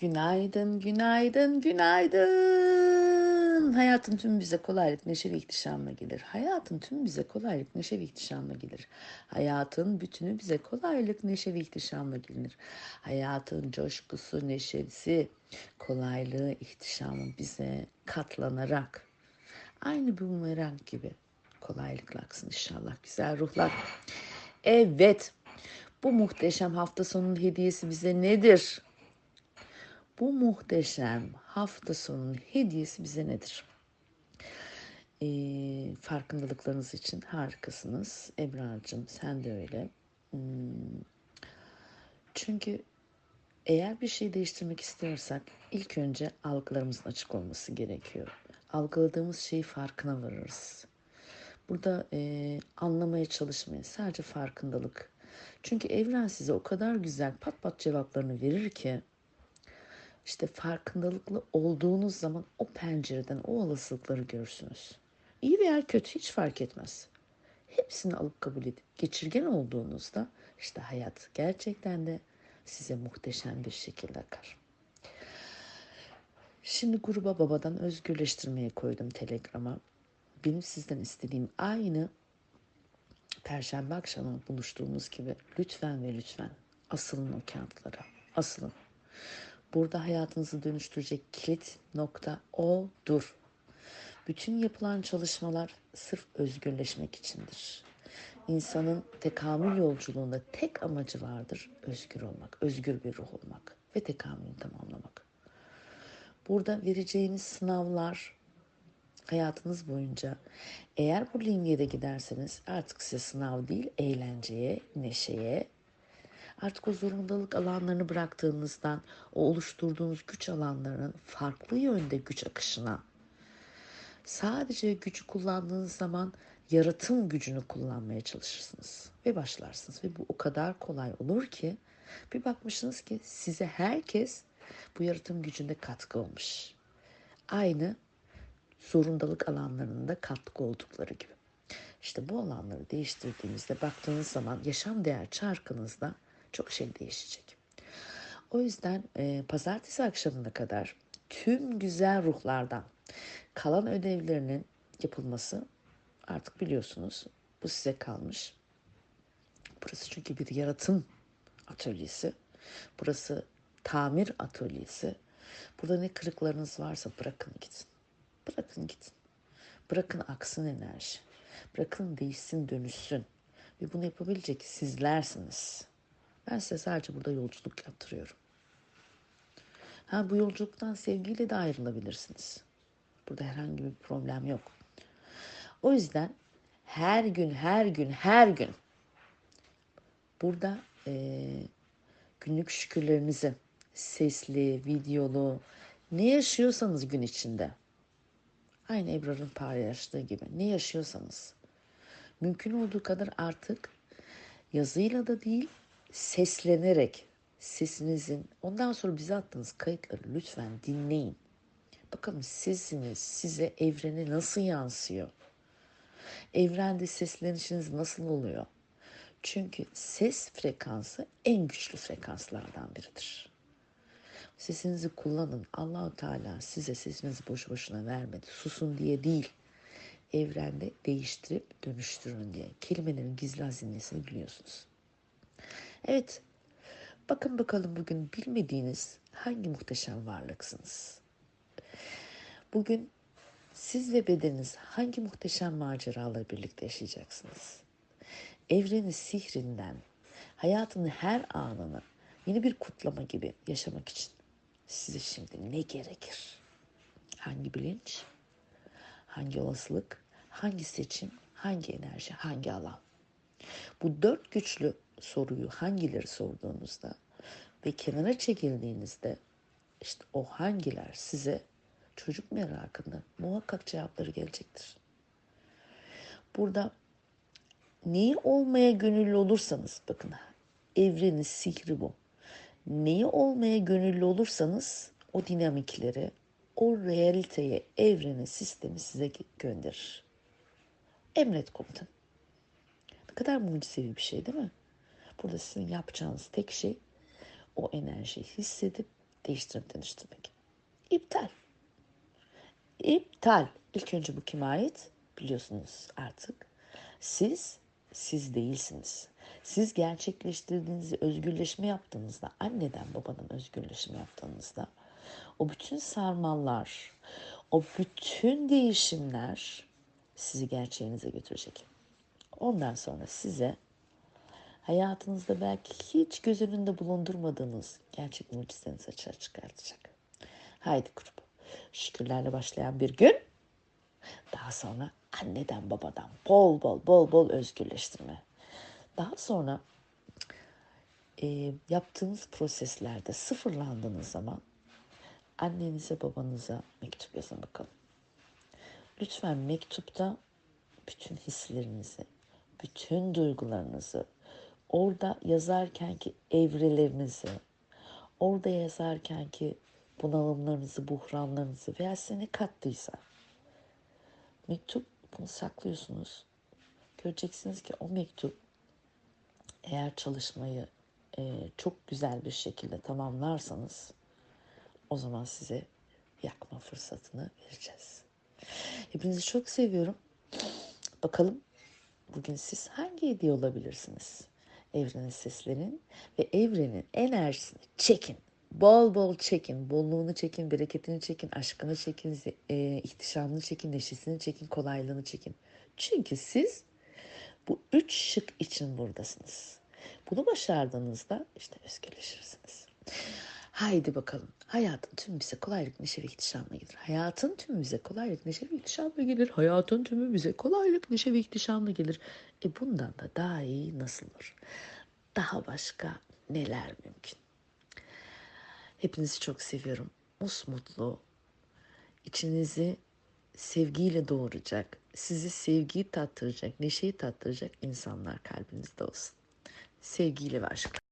Günaydın, günaydın, günaydın. Hayatın tüm bize kolaylık, neşe ve ihtişamla gelir. Hayatın tüm bize kolaylık, neşe ve ihtişamla gelir. Hayatın bütünü bize kolaylık, neşe ve ihtişamla gelir. Hayatın coşkusu, neşesi, kolaylığı, ihtişamı bize katlanarak aynı bir bumerang gibi kolaylıkla aksın inşallah. Güzel ruhlar. Evet. Bu muhteşem hafta sonunun hediyesi bize nedir? Bu muhteşem hafta sonunun hediyesi bize nedir? Ee, farkındalıklarınız için harikasınız. Ebrar'cığım sen de öyle. Hmm. Çünkü eğer bir şey değiştirmek istiyorsak ilk önce algılarımızın açık olması gerekiyor. Algıladığımız şeyi farkına varırız. Burada e, anlamaya çalışmayın. Sadece farkındalık. Çünkü evren size o kadar güzel pat pat cevaplarını verir ki işte farkındalıklı olduğunuz zaman o pencereden o olasılıkları görürsünüz. İyi veya kötü hiç fark etmez. Hepsini alıp kabul edip geçirgen olduğunuzda işte hayat gerçekten de size muhteşem bir şekilde akar. Şimdi gruba babadan özgürleştirmeye koydum Telegram'a. Benim sizden istediğim aynı Perşembe akşamı buluştuğumuz gibi lütfen ve lütfen asılın o kağıtlara. Asılın. Burada hayatınızı dönüştürecek kilit nokta odur. Bütün yapılan çalışmalar sırf özgürleşmek içindir. İnsanın tekamül yolculuğunda tek amacı vardır. Özgür olmak, özgür bir ruh olmak ve tekamülü tamamlamak. Burada vereceğiniz sınavlar hayatınız boyunca eğer bu lingede giderseniz artık size sınav değil eğlenceye, neşeye, artık o zorundalık alanlarını bıraktığınızdan o oluşturduğunuz güç alanlarının farklı yönde güç akışına sadece gücü kullandığınız zaman yaratım gücünü kullanmaya çalışırsınız ve başlarsınız ve bu o kadar kolay olur ki bir bakmışsınız ki size herkes bu yaratım gücünde katkı olmuş. Aynı zorundalık alanlarında katkı oldukları gibi. İşte bu alanları değiştirdiğinizde baktığınız zaman yaşam değer çarkınızda çok şey değişecek. O yüzden e, pazartesi akşamına kadar tüm güzel ruhlardan kalan ödevlerinin yapılması artık biliyorsunuz bu size kalmış. Burası çünkü bir yaratım atölyesi. Burası tamir atölyesi. Burada ne kırıklarınız varsa bırakın gitsin. Bırakın gitsin. Bırakın aksın enerji. Bırakın değişsin dönüşsün. Ve bunu yapabilecek sizlersiniz. Ben size sadece burada yolculuk yaptırıyorum. Ha bu yolculuktan sevgiyle de ayrılabilirsiniz. Burada herhangi bir problem yok. O yüzden her gün, her gün, her gün burada e, günlük şükürlerinizi sesli, videolu, ne yaşıyorsanız gün içinde aynı Ebrar'ın paylaştığı gibi ne yaşıyorsanız mümkün olduğu kadar artık yazıyla da değil seslenerek sesinizin ondan sonra bize attığınız kayıtları lütfen dinleyin. Bakalım sesiniz size evrene nasıl yansıyor? Evrende seslenişiniz nasıl oluyor? Çünkü ses frekansı en güçlü frekanslardan biridir. Sesinizi kullanın. Allahu Teala size sesinizi boş boşuna vermedi. Susun diye değil. Evrende değiştirip dönüştürün diye. Kelimelerin gizli hazinesini biliyorsunuz. Evet. Bakın bakalım bugün bilmediğiniz hangi muhteşem varlıksınız. Bugün siz ve bedeniniz hangi muhteşem maceralarla birlikte yaşayacaksınız? Evreni sihrinden hayatın her anını yeni bir kutlama gibi yaşamak için size şimdi ne gerekir? Hangi bilinç? Hangi olasılık? Hangi seçim? Hangi enerji? Hangi alan? Bu dört güçlü soruyu hangileri sorduğunuzda ve kenara çekildiğinizde işte o hangiler size çocuk merakında muhakkak cevapları gelecektir. Burada neyi olmaya gönüllü olursanız bakın evrenin sihri bu. Neyi olmaya gönüllü olursanız o dinamikleri, o realiteye, evreni, sistemi size gönderir. Emret komutan. Ne kadar mucizevi bir şey değil mi? Burada sizin yapacağınız tek şey o enerjiyi hissedip değiştirip dönüştürmek. İptal. İptal. İlk önce bu kime ait? Biliyorsunuz artık. Siz, siz değilsiniz. Siz gerçekleştirdiğinizi, özgürleşme yaptığınızda, anneden babadan özgürleşme yaptığınızda, o bütün sarmallar, o bütün değişimler sizi gerçeğinize götürecek. Ondan sonra size hayatınızda belki hiç göz önünde bulundurmadığınız gerçek mucizenizi açığa çıkartacak. Haydi grup. Şükürlerle başlayan bir gün. Daha sonra anneden babadan bol bol bol bol özgürleştirme. Daha sonra e, yaptığınız proseslerde sıfırlandığınız zaman annenize babanıza mektup yazın bakalım. Lütfen mektupta bütün hislerinizi, bütün duygularınızı, orada yazarken ki evrelerinizi, orada yazarken ki bunalımlarınızı, buhranlarınızı veya size ne kattıysa mektup bunu saklıyorsunuz. Göreceksiniz ki o mektup eğer çalışmayı e, çok güzel bir şekilde tamamlarsanız o zaman size yakma fırsatını vereceğiz. Hepinizi çok seviyorum. Bakalım bugün siz hangi hediye olabilirsiniz? Evrenin seslerin ve evrenin enerjisini çekin. Bol bol çekin. Bolluğunu çekin, bereketini çekin, aşkını çekin, e, ihtişamını çekin, neşesini çekin, kolaylığını çekin. Çünkü siz bu üç şık için buradasınız. Bunu başardığınızda işte özgürleşirsiniz. Haydi bakalım. Hayatın tümü bize kolaylık, neşe ve ihtişamla gelir. Hayatın tümü bize kolaylık, neşe ve ihtişamla gelir. Hayatın tümü bize kolaylık, neşe ve ihtişamla gelir. E bundan da daha iyi nasıl olur? Daha başka neler mümkün? Hepinizi çok seviyorum. Musmutlu, içinizi sevgiyle doğuracak, sizi sevgiyi tattıracak, neşeyi tattıracak insanlar kalbinizde olsun. Sevgiyle ve aşkla.